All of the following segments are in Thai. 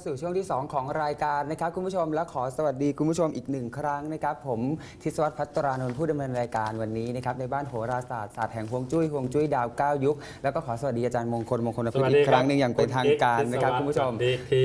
เข้าสู่ช่วงที่ 2 ของรายการนะครับคุณผู้ชมและขอสวัสดีคุณผู้ชมอีกหนึ่งครั้งนะครับ ผมทิศวัตรพัตรานนท์ผู้ดำเนินรายการวันนี้นะครับในบ้านโหราศาสตร์ศาสตร์แห่งฮวงจุ้ยฮวงจุ้ยดาวเก้ายุค แล้วก็ขอสวัสดีอาจารย์มงคลมงคลพิษอีกครั้งหนึ่งอย่างเป็นทางการนะครับคุณผู้ชมสวัสดีที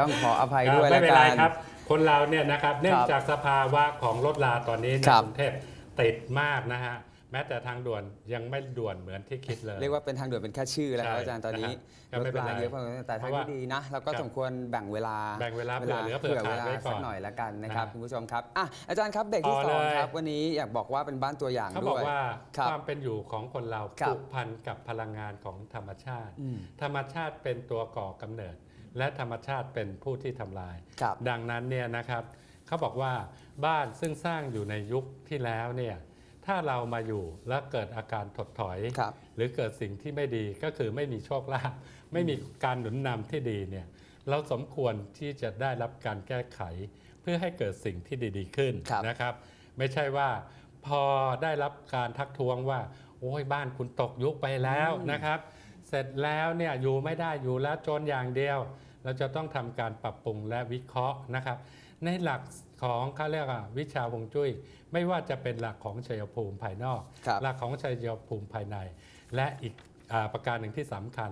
ต้องขออภัยด้วยไม่ละเป็นกัไรนครับ คนเราเนี่ยนะครับเนื่องจากสภาวะของรถลาตอนนี้ในครับ กรุงเทพติดมากนะฮะ แม้แต่ทางด่วนยังไม่ด่วนเหมือนที่คิดเลย เรียกว่าเป็นทางด่วนเป็นแค่ชื่อแล้วครับใช่อาจารย์ตอนนี้นะครับก็ไม่เป็นไรรถราเยอะพอสมควรแต่ทางเพราะว่าที่ดีนะเราก็ครับสมควรแบ่งเวลาแบ่งเวลาเผื่อเหลือเผื่อขาดเวลาไว้ก่สัอกนหน่อยละกันนะครับนะคุณผู้ชมครับอะอาจารย์ครับเบรกที่ต่อสองเลยครับวันนี้อยากบอกว่าเป็นบ้านตัวอย่างเขาด้บอวยกว่าครับความเป็นอยู่ของคนเราครับผูกพันกับพลังงานของธรรมชาติอืมธรรมชาติเป็นตัวก่อกำเนิด และธรรมชาติเป็นผู้ที่ทำลายครับดังนั้นเนี่ยนะครับเขาบอกว่าบ้านซึ่งสร้างอยู่ในยุคที่แล้วเนี่ย ถ้าเรามาอยู่แล้วเกิดอาการถดถอยครับหรือเกิดสิ่งที่ไม่ดีก็คือไม่มีโชคลาภไม่มีการหนุนนำที่ดีเนี่ยเราสมควรที่จะได้รับการแก้ไข เพื่อให้เกิดสิ่งที่ดี ๆ ขึ้นครับนะครับ ไม่ใช่ว่าพอได้รับการทักท้วงว่า โอ้ยบ้านคุณตกยุคไปแล้วนะครับ เสร็จแล้วเนี่ยอยู่ไม่ได้อยู่แล้วจนอย่างเดียว เราจะต้องทำการปรับปรุงและวิเคราะห์นะครับ ในหลัก ของเขาเรียกว่าวิชาฮวงจุ้ย ไม่ว่าจะเป็นหลักของชัยภูมิภายนอก ครับ หลักของชัยภูมิภายใน และอีกอาประการหนึ่งที่สำคัญ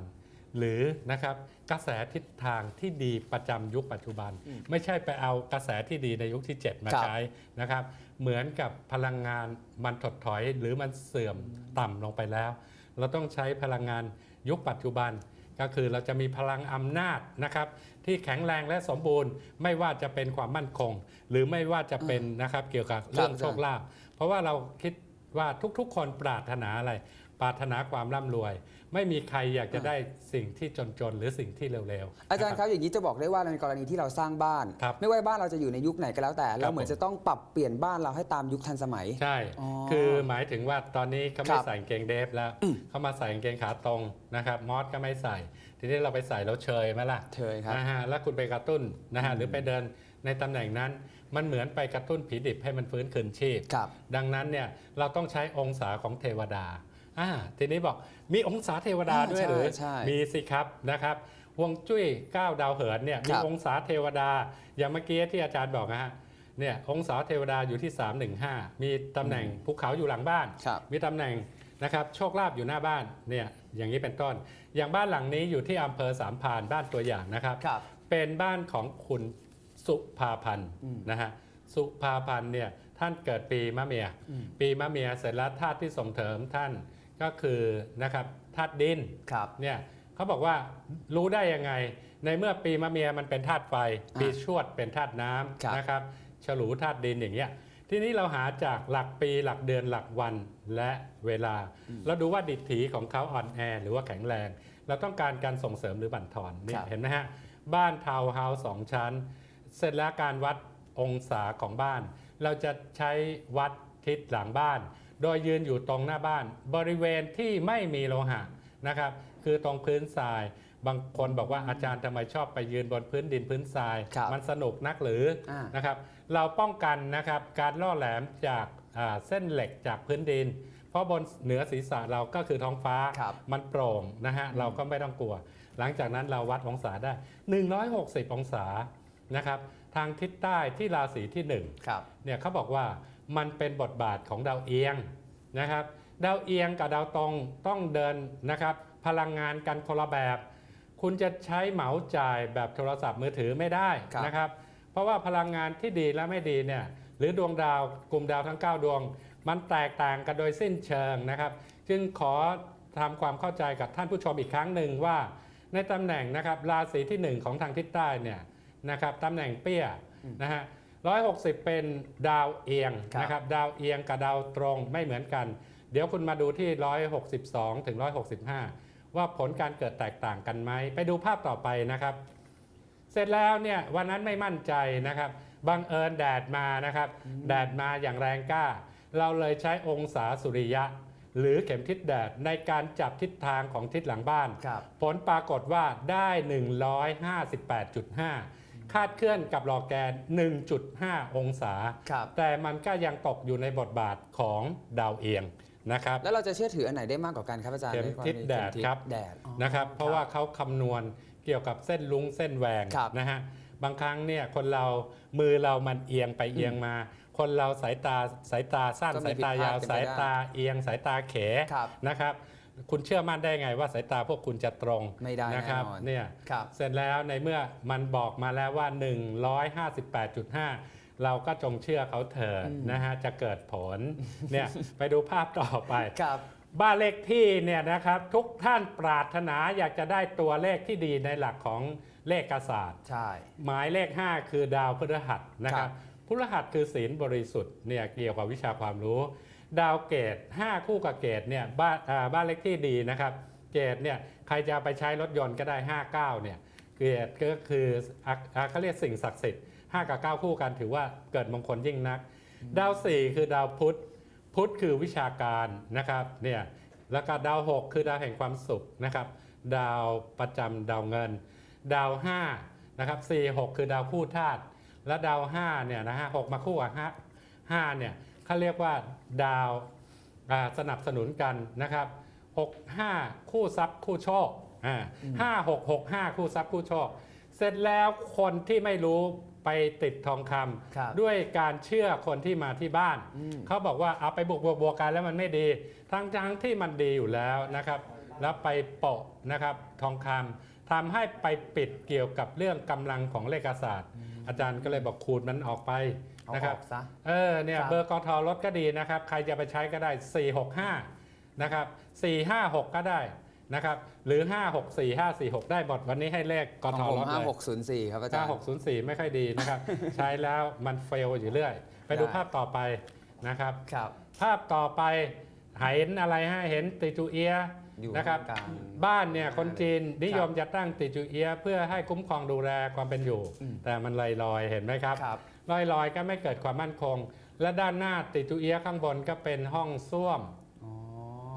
หรือนะครับกระแสทิศทางที่ดีประจำยุคปัจจุบัน ไม่ใช่ไปเอากระแสที่ดีในยุคที่ 7 มาครับ ใช้นะครับ เหมือนกับพลังงานมันถดถอยหรือมันเสื่อมต่ำลงไปแล้ว เราต้องใช้พลังงานยุคปัจจุบัน ก็คือเราจะมีพลังอำนาจนะครับที่แข็งแรงและสมบูรณ์ ไม่ว่าจะเป็นความมั่นคง หรือไม่ว่าจะเป็นนะครับเกี่ยวกับเรื่องโชคลาภเพราะว่าเราคิดว่าทุกๆ คนปรารถนาอะไร ปรารถนาความร่ำรวย ไม่มีใครอยากจะได้สิ่งที่จนๆ หรือสิ่งที่เร็วๆ อาจารย์นะครับอย่างนี้จะบอกได้ว่าในกรณีที่เราสร้างบ้าน ครับไม่ว่าบ้านเราจะอยู่ในยุคไหนก็แล้วแต่ เราเหมือนผม จะต้องปรับเปลี่ยนบ้านเราให้ตามยุคทันสมัย ใช่ อ๋อคือหมายถึงว่าตอนนี้เขาคไม่รับใส่กางเกงเดฟแล้ว เขามาใส่กางเกงขาตรงนะครับ มอสก็ไม่ใส่ ทีนี้เราไปใส่แล้วเชยไหมล่ะเชยครับนะฮะ แล้วคุณไปกระตุ้นนะฮะ หรือไปเดินในตำแหน่งนั้น มันเหมือนไปกระตุ้นผีดิบให้มันฟื้นคืนชีพ ครับ ดังนั้นเนี่ยเราต้องใช้องศาของเทวดา อ่าทีนี้บอกมีองศาเทวดาอ่าด้วยใช่หรือใช่มีสิครับนะครับฮวงจุ้ย9ดาวเหินเนี่ยมีครับ องศาเทวดา อย่างเมื่อกี้ที่อาจารย์บอกนะฮะเนี่ยองศาเทวดาอยู่ที่ 315 มีตำแหน่งภูเขาอยู่หลังบ้าน ครับ มีตำแหน่งนะครับโชคลาภอยู่หน้าบ้านเนี่ยอย่างนี้เป็นต้น อย่างบ้านหลังนี้อยู่ที่อำเภอสามพรานบ้านตัวอย่างนะครับ ครับ เป็นบ้านของคุณสุภาพันธ์อืม นะฮะสุภาพันธ์เนี่ยท่านเกิดปีมะเมีย อืม ปีมะเมียเสร็จแล้วธาตุที่ส่งเสริมท่าน ก็คือนะครับธาตุดินครับเนี่ยเขาบอกว่ารู้ได้ยังไง ในเมื่อปีมะเมียมันเป็นธาตุไฟอ่าปีชวดเป็นธาตุน้ครับำนะครับฉลูธาตุดินอย่างเงี้ยทีนี้เราหาจากหลักปีหลักเดือนหลักวันและเวลา เราดูว่าดิถีของเขาอ่อนแอหรือว่าแข็งแรง เราต้องการการส่งเสริมหรือบั่นทอนเนี่ครัยบเห็นไหมฮะบ้านทาวน์เฮาส์สองชั้น เสร็จแล้วการวัดองศาของบ้าน เราจะใช้วัดทิศหลังบ้าน โดยยืนอยู่ตรงหน้าบ้าน บริเวณที่ไม่มีโลหะนะครับ คือตรงพื้นทราย บางคนบอกว่าอาจารย์ทำไมชอบไปยืนบนพื้นดินพื้นทราย ครับมันสนุกนักหรืออา นะครับ เราป้องกันนะครับการล่อแหลมจากอ่าเส้นเหล็กจากพื้นดิน เพราะบนเหนือศีรษะเราก็คือท้องฟ้า ครับ มันโปร่งนะฮะเราก็ไม่ต้องกลัว หลังจากนั้นเราวัดองศาได้ 160 องศานะครับ ทางทิศใต้ที่ราศีที่ 1 ครับ เนี่ยเขาบอกว่า มันเป็นบทบาทของดาวเอียงนะครับ ดาวเอียงกับดาวตรงต้องเดินนะครับ พลังงานกันคนละแบบ คุณจะใช้เหมาจ่ายแบบโทรศัพท์มือถือไม่ได้ครับนะครับ เพราะว่าพลังงานที่ดีและไม่ดีเนี่ยหรือดวงดาวกลุ่มดาวทั้ง 9 ดวง มันแตกต่างกันโดยสิ้นเชิงนะครับ จึงขอทำความเข้าใจกับท่านผู้ชมอีกครั้งหนึ่งว่า ในตำแหน่งนะครับราศีที่ 1 ของทางทิศใต้เนี่ยนะครับตำแหน่งเปี้ยนะฮะ 160 เป็นดาวเอียงครับนะครับดาวเอียงกับดาวตรงไม่เหมือนกัน เดี๋ยวคุณมาดูที่ 162 ถึง 165 ว่าผลการเกิดแตกต่างกันไหม ไปดูภาพต่อไปนะครับ เสร็จแล้วเนี่ยวันนั้นไม่มั่นใจนะครับบังเอิญแดดมานะครับ แดดมาอย่างแรงกล้า เราเลยใช้องศาสุริยะ หรือเข็มทิศแดดในการจับทิศทางของทิศหลังบ้านครับผลปรากฏว่าได้ 158.5 คาดเคลื่อนกับหลอกแกน 1.5 องศา ครับ แต่มันก็ยังตกอยู่ในบทบาทของดาวเอียงนะครับแล้วเราจะเชื่อถืออันไหนได้มากกว่ากันครับอาจารย์เข็มในกรณีทิศแดดเข็มทิศครับแดดอ๋อ นะครับ เพราะว่าเขาคำนวณเกี่ยวกับเส้นลุงเส้นแหวงครับ นะฮะบางครั้งเนี่ยคนเรามือเรามันเอียงไปเอียงมา คนเราสายตาสายตาสั้นก็มีสายตายาวผิดพลาดเป็นไปได้สายตาเอียงสายตาเขครับ นะครับ คุณเชื่อมั่นได้ไงว่าสายตาพวกคุณจะตรงไม่ได้นะครับแน่นอนเนี่ยครับเสร็จแล้วในเมื่อมันบอกมาแล้วว่า 158.5 เราก็จงเชื่อเขาเถิดอืม นะฮะจะเกิดผลเนี่ยไปดูภาพต่อไป ครับ บ้านเลขที่เนี่ยนะครับทุกท่านปรารถนาอยากจะได้ตัวเลขที่ดีในหลักของเลขศาสตร์ ใช่ หมายเลข 5 คือดาวพฤหัสนะคครัรับบพฤหัสคือศีลบริสุทธิ์เนี่ยเกี่ยวกับวิชาความรู้ ดาวเกต5คู่กับเกตเนี่ยบ้านบ้านเลขที่ดีนะครับ เกตเนี่ยใครจะไปใช้รถยนต์ก็ได้ 59เนี่ยเกตก็คืออะอะเขาเรียกสิ่งศักดิ์สิทธิ์5กับ9คู่กันถือว่าเกิดมงคลยิ่งนัก ดาว 4 คือดาวพุธพุธคือวิชาการนะครับเนี่ยแล้วก็ดาว 6 คือดาวแห่งความสุขนะครับ ดาวประจำดาวเงิน ดาว5นะครับ4 6 คือดาวคู่ธาตุและดาว5เนี่ยนะฮะ6มาคู่กับ5 5เนี่ย เขาเรียกว่าดาวอ่าสนับสนุนกันนะครับ 6 5 คู่ทรัพย์คู่โชคอ่าห้าหกหกห้าคู่ทรัพย์คู่โชค เสร็จแล้วคนที่ไม่รู้ไปติดทองคำครับด้วยการเชื่อคนที่มาที่บ้านอืมเขาบอกว่าเอาไปบวกบวกบวกกันแล้วมันไม่ดี ทั้งทั้งที่มันดีอยู่แล้วนะครับ แล้วไปโปะนะครับทองคำทำให้ไปปิดเกี่ยวกับเรื่องกำลังของเลขศาสตร์ อาจารย์ก็เลยบอกคูณมันออกไปเอา นะอครับอกซะเออเนี่ยครับเบอร์กทรถก็ดีนะครับ ใครจะไปใช้ก็ได้ 465 นะครับ 456 ก็ได้นะครับหรือ 564546 ได้หมดวันนี้ให้เลขกของทผมรถห้าเลยหกศูนย์สี่ครับอาจารย์5604 ไม่ค่อยดีนะครับ ใช้แล้วมันเฟลอยู่เรื่อย ไปดูได้ภาพต่อไปนะครับครับภาพต่อไปเห็นอะไรฮะเห็นติจูเอียะอยู่นะครับกลางบ้านเนี่ยคนจีนนิยมครับจะตั้งติจูเอียะเพื่อให้คุ้มครองดูแลความเป็นอยู่อืมแต่มันลอยลอยๆเห็นไหมครับครับ ลอยลอยๆก็ไม่เกิดความมั่นคง และด้านหน้าติจูเอียะข้างบนก็เป็นห้องส้วมอ๋อ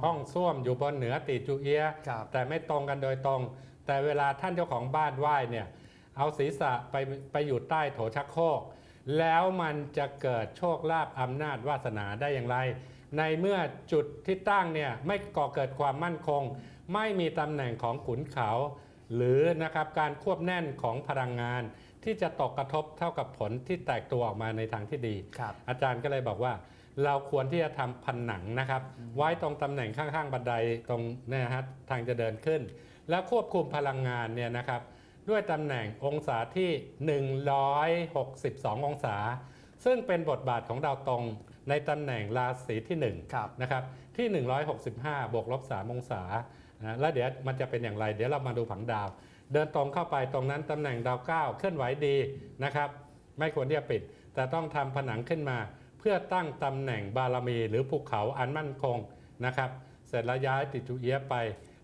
ห้องส้วมอยู่บนเหนือติจูเอียะครับแต่ไม่ตรงกันโดยตรง แต่เวลาท่านเจ้าของบ้านไหว้เนี่ยเอาศีรษะไปไปอยู่ใต้โถชักโครกแล้วมันจะเกิดโชคลาภอำนาจวาสนาได้อย่างไร ในเมื่อจุดที่ตั้งเนี่ยไม่ก่อเกิดความมั่นคง ไม่มีตำแหน่งของขุนเขา หรือนะครับการควบแน่นของพลังงาน ที่จะตกกระทบเท่ากับผลที่แตกตัวออกมาในทางที่ดี ครับอาจารย์ก็เลยบอกว่า เราควรที่จะทำผนังนะครับ ไว้ตรงตำแหน่งข้างๆ บันไดตรงเนี่ยฮะทางจะเดินขึ้น แล้วควบคุมพลังงานเนี่ยนะครับ ด้วยตำแหน่งองศาที่ 162 องศา ซึ่งเป็นบทบาทของดาวตรงในตำแหน่งราศีที่ 1 ครับ นะครับที่ 165 บวกลบ 3 องศานะแล้วเดี๋ยวมันจะเป็นอย่างไร เดี๋ยวเรามาดูผังดาว เดินตรงเข้าไปตรงนั้นตำแหน่งดาวเก้าเคลื่อนไหวดีนะครับ ไม่ควรที่จะปิด แต่ต้องทำผนังขึ้นมา เพื่อตั้งตำแหน่งบารมีหรือภูเขาอันมั่นคงนะครับ เสร็จแล้วย้ายติจูเอียะไป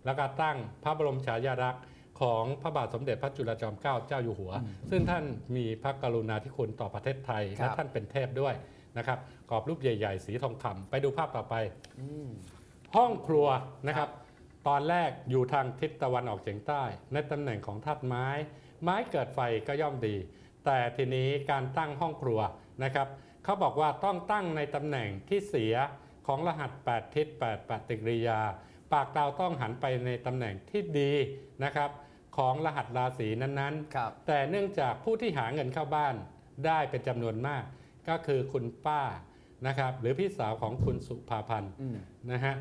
แล้วก็ตั้งพระบรมฉายาลักษณ์ของพระบาทสมเด็จพระจุลจอมเกล้าเจ้าอยู่หัว ซึ่งท่านมีพระกรุณาธิคุณต่อประเทศไทยครับและท่านเป็นเทพด้วยนะครับกรอบรูปใหญ่ ๆ สีทองคำไปดูภาพต่อไปอืมห้องครัวนะครับ ตอนแรกอยู่ทางทิศตะวันออกเฉียงใต้ ในตำแหน่งของธาตุไม้ ไม้เกิดไฟก็ย่อมดี แต่ทีนี้การตั้งห้องครัวนะครับเขาบอกว่าต้องตั้งในตำแหน่งที่เสียของรหัส 8 ทิศ8ปฏิกิริยา ปากดาวต้องหันไปในตำแหน่งที่ดีนะครับของรหัสราศีนั้นๆครับแต่เนื่องจากผู้ที่หาเงินเข้าบ้านได้เป็นจำนวนมาก ก็คือคุณป้านะครับหรือพี่สาวของคุณสุภาพันธ์อืมนะฮะ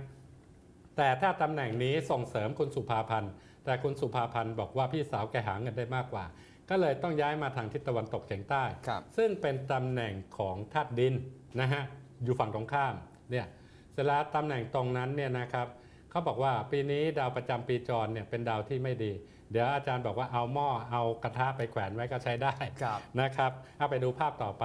แต่ถ้าตำแหน่งนี้ส่งเสริมคุณสุภาพันธ์ แต่คุณสุภาพันธ์บอกว่าพี่สาวแกหาเงินได้มากกว่า ก็เลยต้องย้ายมาทางทิศตะวันตกเฉียงใต้ ครับซึ่งเป็นตำแหน่งของธาตุดินนะฮะอยู่ฝั่งตรงข้ามเนี่ยเสร็จแล้วตำแหน่งตรงนั้นเนี่ยนะครับเขาบอกว่าปีนี้ดาวประจำปีจรเนี่ยเป็นดาวที่ไม่ดี เดี๋ยวอาจารย์บอกว่าเอาหม้อเอากระทะไปแขวนไว้ก็ใช้ได้ครับนะครับเอาไปดูภาพต่อไป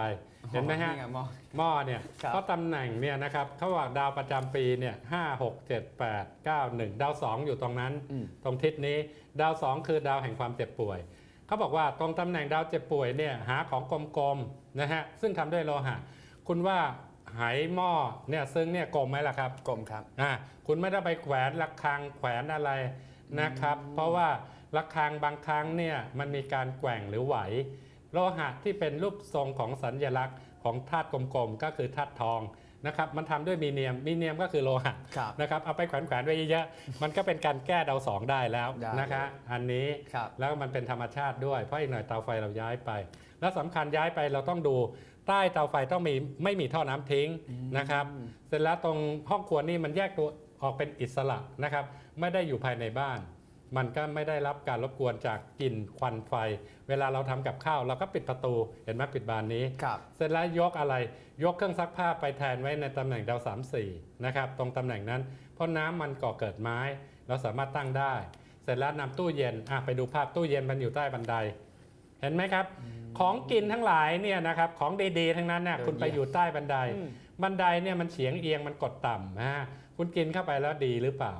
เห็นไหมฮะนี่ไงหมอหม้อเนี่ยครับ เพราะตำแหน่งเนี่ยนะครับเขาบอกดาวประจำปีเนี่ยห้าหกเจ็ดแปดเก้าหนึ่งดาวสองอยู่ตรงนั้น อืม ตรงทิศนี้ดาวสองคือดาวแห่งความเจ็บป่วย เขาบอกว่าตรงตำแหน่งดาวเจ็บป่วยเนี่ยหาของกลมๆนะฮะซึ่งทำด้วยโลหะ คุณว่าไหหม้อเนี่ยซึ่งเนี่ยกลมไหมล่ะครับ กลมครับ อ่าคุณไม่ได้ไปแขวนระฆังแขวนอะไรนะครับ เพราะว่า ระฆังบางครั้งเนี่ยมันมีการแกว่งหรือไหว โลหะที่เป็นรูปทรงของสัญญลักษณ์ของธาตุกลมๆก็คือธาตุทองนะครับมันทำด้วยมีเนียมมีเนียมก็คือโลหะครับนะครับเอาไปแขวนแขวนๆไว้เยอะๆมันก็เป็นการแก้ดาวสองได้แล้วได้นะคะอันนี้ครับแล้วมันเป็นธรรมชาติด้วยเพราะอีกหน่อยเตาไฟเราย้ายไป แล้วสำคัญย้ายไปเราต้องดูใต้เตาไฟต้องมีไม่มีท่อน้ำทิ้งนะครับเสร็จแล้วตรงห้องครัวนี่มันแยกตัวออกเป็นอิสระนะครับไม่ได้อยู่ภายในบ้าน มันก็ไม่ได้รับการรบกวนจากกลิ่นควันไฟ เวลาเราทำกับข้าวเราก็ปิดประตู เห็นไหมปิดบานนี้ครับเสร็จแล้วยกอะไร ยกเครื่องซักผ้าไปแทนไว้ในตำแหน่งดาว3 4นะครับ ตรงตำแหน่งนั้น เพราะน้ำมันก่อเกิดไม้ เราสามารถตั้งได้ เสร็จแล้วนำตู้เย็นอะไปดูภาพตู้เย็นมันอยู่ใต้บันได เห็นไหมครับ ของกินทั้งหลายเนี่ยนะครับ ของดีๆทั้งนั้นเนี่ยเดินคุณไปเหยียบอยู่ใต้บันไดอืมบันไดเนี่ยมันเฉียงเอียงมันกดต่ำนะฮะ คุณกินเข้าไปแล้วดีหรือเปล่า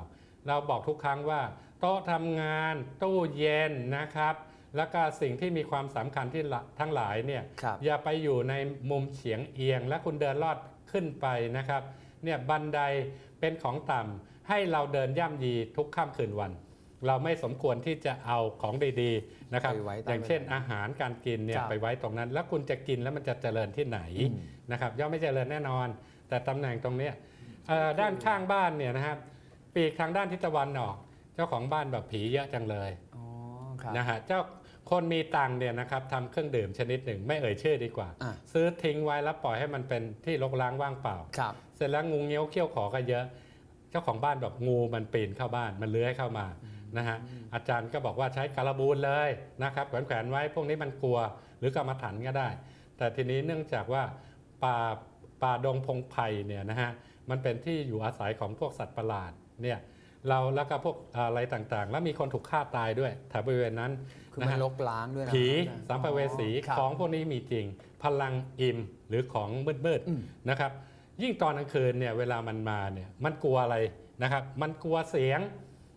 เราบอกทุกครั้งว่า โต๊ะทำงาน ตู้เย็นนะครับ แล้วก็สิ่งที่มีความสำคัญที่ละทั้งหลายเนี่ยครับอย่าไปอยู่ในมุมเฉียงเอียง และคุณเดินลอดขึ้นไปนะครับเนี่ยบันไดเป็นของต่ำให้เราเดินย่ำยีทุกค่ำคืนวัน เราไม่สมควรที่จะเอาของดีๆนะครับ ไปไว้ใต้อย่างเช่นอาหารการกินเนี่ยครับไปไว้ตรงนั้น แล้วคุณจะกินแล้วมันจะเจริญที่ไหนอืม นะครับย่อมไม่เจริญแน่นอน แต่ตำแหน่งตรงเนี้ยเอ่อด้านข้างบ้านเนี่ยนะครับปีกทางด้านทิศตะวันออก เจ้าของบ้านแบบผีเยอะจังเลยอ๋อครับ นะฮะเจ้าคนมีตังค์เนี่ยนะครับทำเครื่องดื่มชนิดหนึ่งไม่เอ่ยชื่อดีกว่า อะ ซื้อทิ้งไว้แล้วปล่อยให้มันเป็นที่รกร้างว่างเปล่า ครับ เสร็จแล้วงูเงี้ยวเขี้ยวขอก็เยอะ เจ้าของบ้านบอกงูมันปีนเข้าบ้านมันเลื้อยเข้ามานะฮะอาจารย์ก็บอกว่าใช้การบูนเลยนะครับแขวนๆไว้พวกนี้มันกลัว หรือกรรมฐานก็ได้ แต่ทีนี้เนื่องจากว่าป่าป่าดงพงไผ่เนี่ยนะฮะมันเป็นที่อยู่อาศัยของพวกสัตว์ประหลาดเนี่ย เราแล้วก็พวกอะไรต่างๆ แล้วมีคนถูกฆ่าตายด้วยแถวบริเวณนั้นคือนะมันฮะลกล้างด้วยนะผีครับสัมภเวสีครับของพวกนี้มีจริง พลังอิมหรือของมืดอืมๆนะครับ ยิ่งตอนกลางคืนเนี่ยเวลามันมาเนี่ยมันกลัวอะไรนะครับ มันกลัวเสียง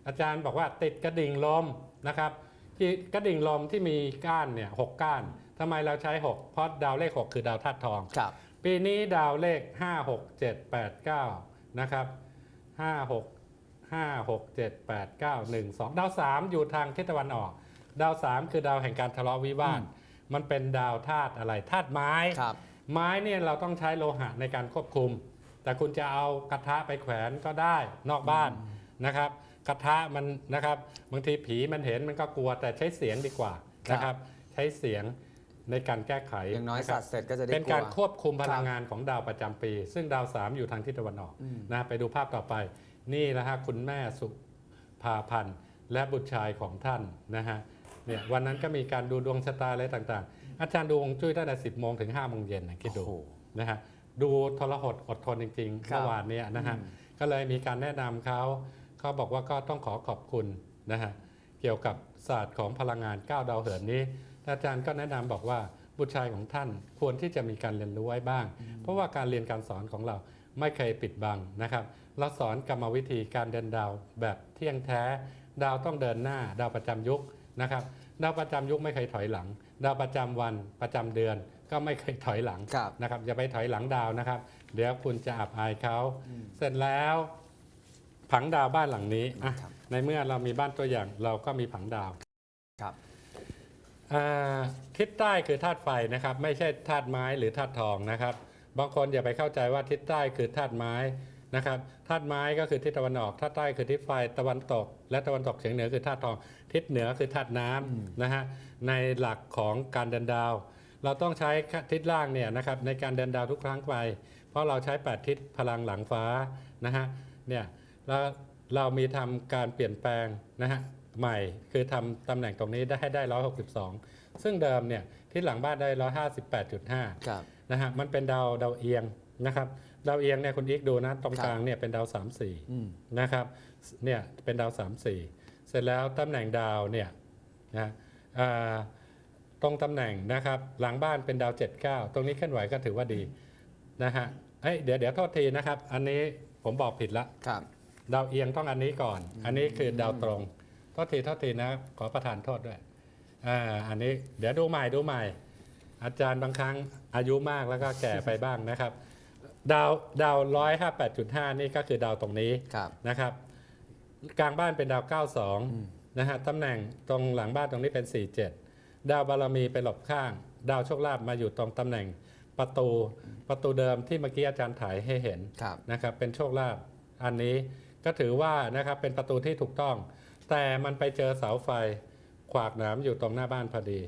อาจารย์บอกว่าติดกระดิ่งลมนะครับที่กระดิ่งลมที่มีก้านเนี่ยหกก้านทำไมเราใช้ 6 เพราะดาวเลข 6 คือดาวธาตุทองครับปีนี้ดาวเลข 5 6 7 8 9นะครับ5 6 5 6 7 8 9 1 2 ดาว 3 อยู่ทางทิศตะวันออก ดาว 3 คือดาวแห่งการทะเลาะวิวาท มันเป็นดาวธาตุอะไรธาตุไม้ ครับ ไม้เนี่ยเราต้องใช้โลหะในการควบคุม แต่คุณจะเอากระทะไปแขวนก็ได้นอกบ้านนะครับ กระทะมันนะครับบางทีผีมันเห็นมันก็กลัวแต่ใช้เสียงดีกว่านะครับ ใช้เสียงในการแก้ไขอย่างน้อยะคสัรับ ตว์เสร็จก็จะได้เป็นกลัการวควบคุมพครับลังงานของดาวประจำปี ซึ่งดาว 3 อยู่ทางทิศตะวันออกอืมนะไปดูภาพต่อไป นี่นะฮะคุณแม่สุภาพันธ์และบุตรชายของท่านนะฮะเนี่ยวันนั้นก็มีการดูดวงชะตาอะไรต่างๆ อาจารย์ดูฮวงจุ้ยตั้งแต่10โมงถึง5โมงเย็นนะคิดดูโอ้โหนะฮะดูทรหดอดทนจริงๆครับเมื่อวานเนี้นะฮะอืมก็เลยมีการแนะนำเขาเขาบอกว่าก็ต้องขอขอบคุณนะฮะเกี่ยวกับศาสตร์ของพลังงาน9ดาวเหินนี้ อาจารย์ก็แนะนำบอกว่าบุตรชายของท่านควรที่จะมีการเรียนรู้ไว้บ้าง เพราะว่าการเรียนการสอนของเราไม่เคยปิดบังนะครับ เราสอนกรรมวิธีการเดินดาวแบบเที่ยงแท้ ดาวต้องเดินหน้า ดาวประจำยุคนะครับ ดาวประจำยุคไม่เคยถอยหลัง ดาวประจำวันประจำเดือนก็ไม่เคยถอยหลังครับนะครับอย่าไปถอยหลังดาวนะครับ เดี๋ยวคุณจะอับอายเขาอืมเสร็จแล้วผังดาวบ้านหลังนี้อะครับในเมื่อเรามีบ้านตัวอย่างเราก็มีผังดาวครับอ่าทิศใต้คือธาตุไฟนะครับ ไม่ใช่ธาตุไม้หรือธาตุทองนะครับ บางคนอย่าไปเข้าใจว่าทิศใต้คือธาตุไม้ นะครับธาตุไม้ก็คือทิศตะวันออกธาตุใต้คือทิศไฟตะวันตก และตะวันตกเฉียงเหนือคือธาตุทอง ทิศเหนือคือธาตุน้อืมำนะฮะในหลักของการเดินดาว เราต้องใช้ทิศล่างเนี่ยนะครับในการเดินดาวทุกครั้งไป เพราะเราใช้8ทิศพลังหลังฟ้านะฮะเนี่ยแล้วเรามีทำการเปลี่ยนแปลงนะฮะใหม่คือทำตำแหน่งตรงนี้ได้ให้ได้ 162 ซึ่งเดิมเนี่ยทิศหลังบ้านได้ 158.5ครับนะฮะมันเป็นดาวดาวเอียงนะครับ ดาวเอียงเนี่ยคุณอีกดูนะตรงครับกลางเนี่ยเป็นดาว3 4อืมนะครับเนี่ยเป็นดาว3 4เสร็จแล้วตำแหน่งดาวเนี่ยนะอ่าตรงตำแหน่งนะครับหลังบ้านเป็นดาว 79 ตรงนี้เคลื่อนไหวก็ถือว่าดีนะฮะเอ้ยเดี๋ยวเดี๋ยวโทษทีนะครับ อันนี้ผมบอกผิดละครับ ดาวเอียงต้องอันนี้ก่อน อันนี้คือดาวตรงโทษทีโทษทีนะขอประทานโทษด้วยอ่าอันนี้เดี๋ยวดูใหม่ดูใหม่ อาจารย์บางครั้งอายุมากแล้วก็แก่ไปบ้างนะครับ ดาวดาวร้อยห้าแปดจุดห้านี่ก็คือดาวตรงนี้ครับนะครับ กลางบ้านเป็นดาวอืม92นะฮะตำแหน่งตรงหลังบ้านตรงนี้เป็น47ดาวบารมีไปหลบข้าง ดาวโชคลาภมาอยู่ตรงตำแหน่งประตูประตูเดิมที่เมื่อกี้อาจารย์ถ่ายให้เห็นครับนะครับเป็นโชคลาภอันนี้ก็ถือว่านะครับเป็นประตูที่ถูกต้อง แต่มันไปเจอเสาไฟขวากหนามอยู่ตรงหน้าบ้านพอดี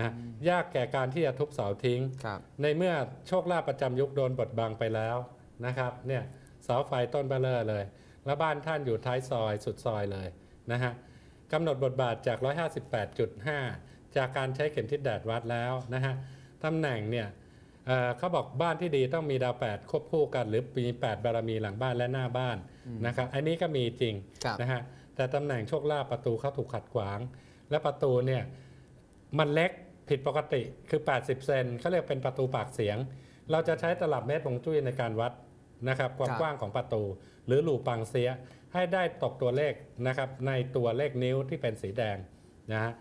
นะยากแก่การที่จะทุบเสาทิ้งครับในเมื่อโชคลาภประจำยุคโดนบดบังไปแล้วนะครับเนี่ยเสาไฟต้นเบลเลอร์เลย แล้วบ้านท่านอยู่ท้ายซอยสุดซอยเลยนะฮะกำหนดบทบาทจาก 158.5 จากการใช้เข็มทิศแดดวัดแล้วนะฮะตำแหน่งเนี่ยเอ่อเขาบอกบ้านที่ดีต้องมีดาว 8 ควบคู่กัน หรือมี 8 บารมีหลังบ้านและหน้าบ้านนะครับอันนี้ก็มีจริงครับนะฮะแต่ตำแหน่งโชคลาภประตูเขาถูกขัดขวาง และประตูเนี่ยมันเล็ก ผิดปกติคือ 80 เซนเขาเรียกเป็นประตูปากเสียง เราจะใช้ตลับเมตรฮวงจุ้ยในการวัดนะครับความครับกว้างของประตู หรือหลู่ปังเสียให้ได้ตกตัวเลขนะครับในตัวเลขนิ้วที่เป็นสีแดงนะฮะ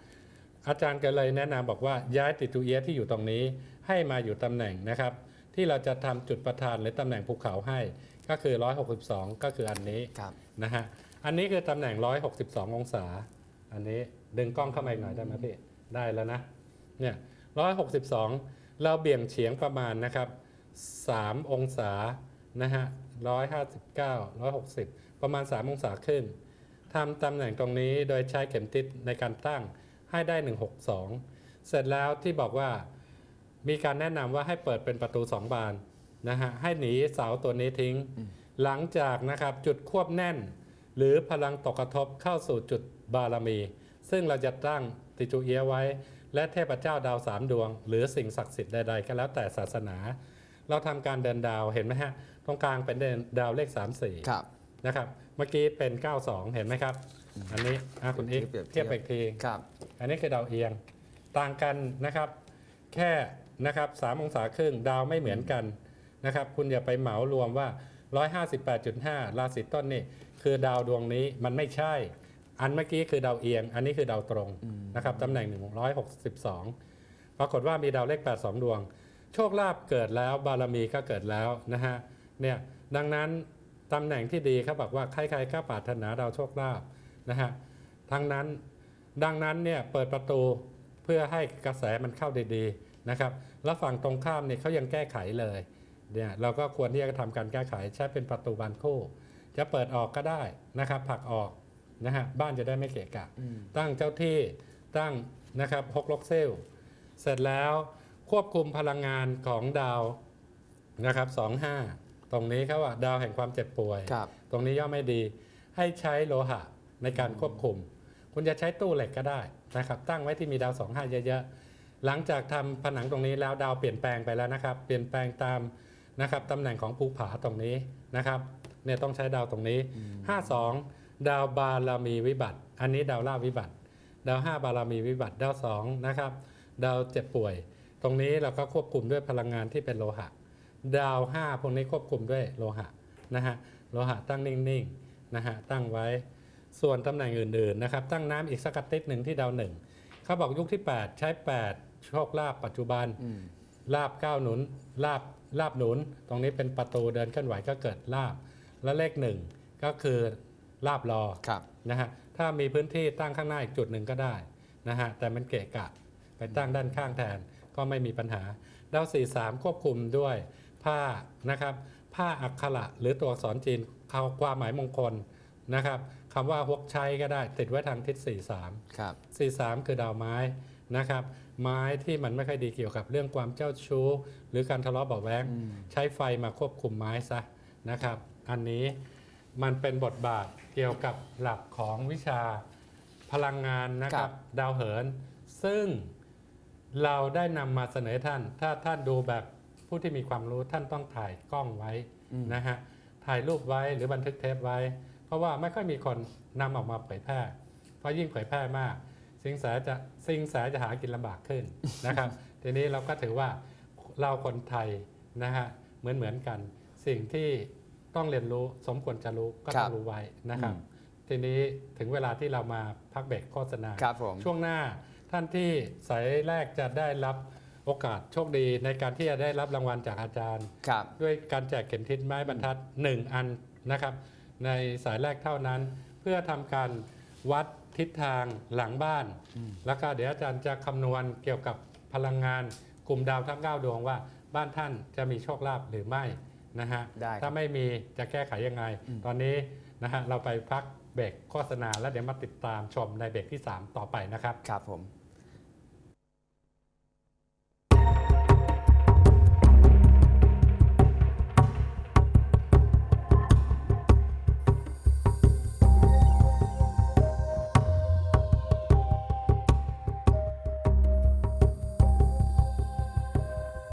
อาจารย์ก็เลยแนะนำบอกว่าย้ายติดตูเอียะที่อยู่ตรงนี้ให้มาอยู่ตำแหน่งนะครับ ที่เราจะทำจุดประธานหรือตำแหน่งภูเขาให้ก็คือ 162 ก็คืออันนี้ครับนะฮะอันนี้คือตำแหน่ง 162 องศา อันนี้ดึงกล้องเข้ามาอีกหน่อยได้ไหมพี่ ได้แล้วนะ เนี่ย162 เราเบี่ยงเฉียงประมาณนะครับ 3 องศานะฮะ159 160 ประมาณ 3 องศาขึ้นทำตำแหน่งตรงนี้โดยใช้เข็มทิศในการตั้งให้ได้ 162 เสร็จแล้วที่บอกว่ามีการแนะนำว่าให้เปิดเป็นประตู 2 บานนะฮะให้หนีเสาตัวนี้ทิ้ง หลังจากนะครับจุดควบแน่น หรือพลังตกกระทบเข้าสู่จุดบารมี ซึ่งเราจะตั้งติจูเอียะไว้ และเทพเจ้าดาวสามดวง หรือสิ่งศักดิ์สิทธิ์ใดๆก็แล้วแต่ศาสนา เราทำการเดินดาวเห็นไหมฮะตรงกลางเป็นเดินดาวเลข 3 4ครับนะครับเมื่อกี้เป็น 92 เห็นไหมครับ อันนี้อะคุณอีกเปรียบเทีเทียยบบไปอีกทีครับอันนี้คือดาวเอียงต่างกันนะครับ แค่นะครับ3องศาครึ่งดาวไม่เหมือนกันนะครับคุณอย่าไปเหมารวมว่า 158.5 ราศีต้นนี่คือดาวดวงนี้มันไม่ใช่ อันเมื่อกี้คือดาวเอียง อันนี้คือดาวตรงนะครับตำแหน่ง 162 ปรากฏว่ามีดาวเลข 8 2 ดวง โชคลาภเกิดแล้วบารมีก็เกิดแล้วนะฮะเนี่ยดังนั้นตำแหน่งที่ดีเขาบอกว่าใครๆก็ปรารถนาดาวโชคลาภนะฮะทั้งนั้นดังนั้นเนี่ยเปิดประตูเพื่อให้กระแสมันเข้าดีๆนะครับแล้วฝั่งตรงข้ามเนี่ยเขายังแก้ไขเลยเนี่ยเราก็ควรที่จะทำการแก้ไขใช้เป็นประตูบานคู่ จะเปิดออกก็ได้นะครับผลักออก นะฮะบ้านจะได้ไม่เกะกะ ตั้งเจ้าที่ตั้งนะครับฮกลกเซลเสร็จแล้วควบคุมพลังงานของดาวนะครับ25ตรงนี้เขาว่าดาวแห่งความเจ็บป่วยครับตรงนี้ย่อมไม่ดี ให้ใช้โลหะในการควบคุม คุณจะใช้ตู้เหล็กก็ได้นะครับ ตั้งไว้ที่มีดาว25เยอะๆ หลังจากทำผนังตรงนี้แล้วดาวเปลี่ยนแปลงไปแล้วนะครับ เปลี่ยนแปลงตามนะครับตำแหน่งของภูผาตรงนี้นะครับเนี่ยต้องใช้ดาวตรงนี้ 52 ดาวบารมีวิบัติ อันนี้ดาวลาภวิบัติ ดาว 5 บารมีวิบัติ ดาว2นะครับ ดาวเจ็บป่วย ตรงนี้เราก็ควบคุมด้วยพลังงานที่เป็นโลหะ ดาว 5 พวกนี้ควบคุมด้วยโลหะนะฮะ โลหะตั้งนิ่งๆนะฮะ ตั้งไว้ ส่วนตำแหน่งอื่นๆนะครับ ตั้งน้ำอีกสักกระติดหนึ่งที่ดาวหนึ่งเขาบอกยุคที่ 8 ใช้ 8 โชคลาภปัจจุบันอืมลาบก้าวหนุน ลาบลาบหนุน ตรงนี้เป็นประตูเดินเคลื่อนไหวก็เกิดลาบ และเลขหนึ่งก็คือ ลาบรอครับนะฮะถ้ามีพื้นที่ตั้งข้างหน้าอีกจุดหนึ่งก็ได้นะฮะแต่มันเกะกะไปตั้งด้านข้างแทนก็ไม่มีปัญหาดาวสี่สามควบคุมด้วยผ้านะครับผ้าอักขระหรือตัวอักษรจีนเขาความหมายมงคลนะครับคำว่าฮวกชัยก็ได้ติดไว้ทางทิศ 43 ครับ 43 คือดาวไม้นะครับ ไม้ที่มันไม่ค่อยดีเกี่ยวกับเรื่องความเจ้าชู้ หรือการทะเลาะเบาะแว้งอืมใช้ไฟมาควบคุมไม้ซะนะครับ อันนี้ มันเป็นบทบาทเกี่ยวกับหลักของวิชาพลังงานนะครับดาวเหิน ซึ่งเราได้นำมาเสนอท่าน ถ้าท่านดูแบบผู้ที่มีความรู้ท่านต้องถ่ายกล้องไว้อืมนะฮะถ่ายรูปไว้หรือบันทึกเทปไว้ เพราะว่าไม่ค่อยมีคนนำออกมาเผยแพร่ เพราะยิ่งเผยแพร่มาก สิงแสจะสิงแสจะหากินลำบากขึ้นนะครับ ทีนี้เราก็ถือว่าเราคนไทยนะฮะเหมือนเหมือนกันสิ่งที่ ต้องเรียนรู้สมควรจะรู้ก็ครัต้อบงรู้ไว้นะครับอืมทีนี้ถึงเวลาที่เรามาพักเบรกโฆษณาครับผมช่วงหน้าท่านที่สายแรกจะได้รับโอกาสโชคดีในการที่จะได้รับรางวัลจากอาจารย์ครับด้วยการแจกเข็มทิศไม้บรรทัด 1 อันนะครับ ในสายแรกเท่านั้น เพื่อทำการวัดทิศทางหลังบ้าน แล้วก็เดี๋ยวอาจารย์จะคำนวณเกี่ยวกับพลังงานกลุ่มดาวทั้ง 9 ดวงว่าบ้านท่านจะมีโชคลาภหรือไม่ นะฮะ ได้ครับถ้าไม่มีจะแก้ไขยังไง อืม ตอนนี้นะฮะเราไปพักเบรกโฆษณาแล้วเดี๋ยวมาติดตามชมในเบรกที่ 3 ต่อไปนะครับ ครับผม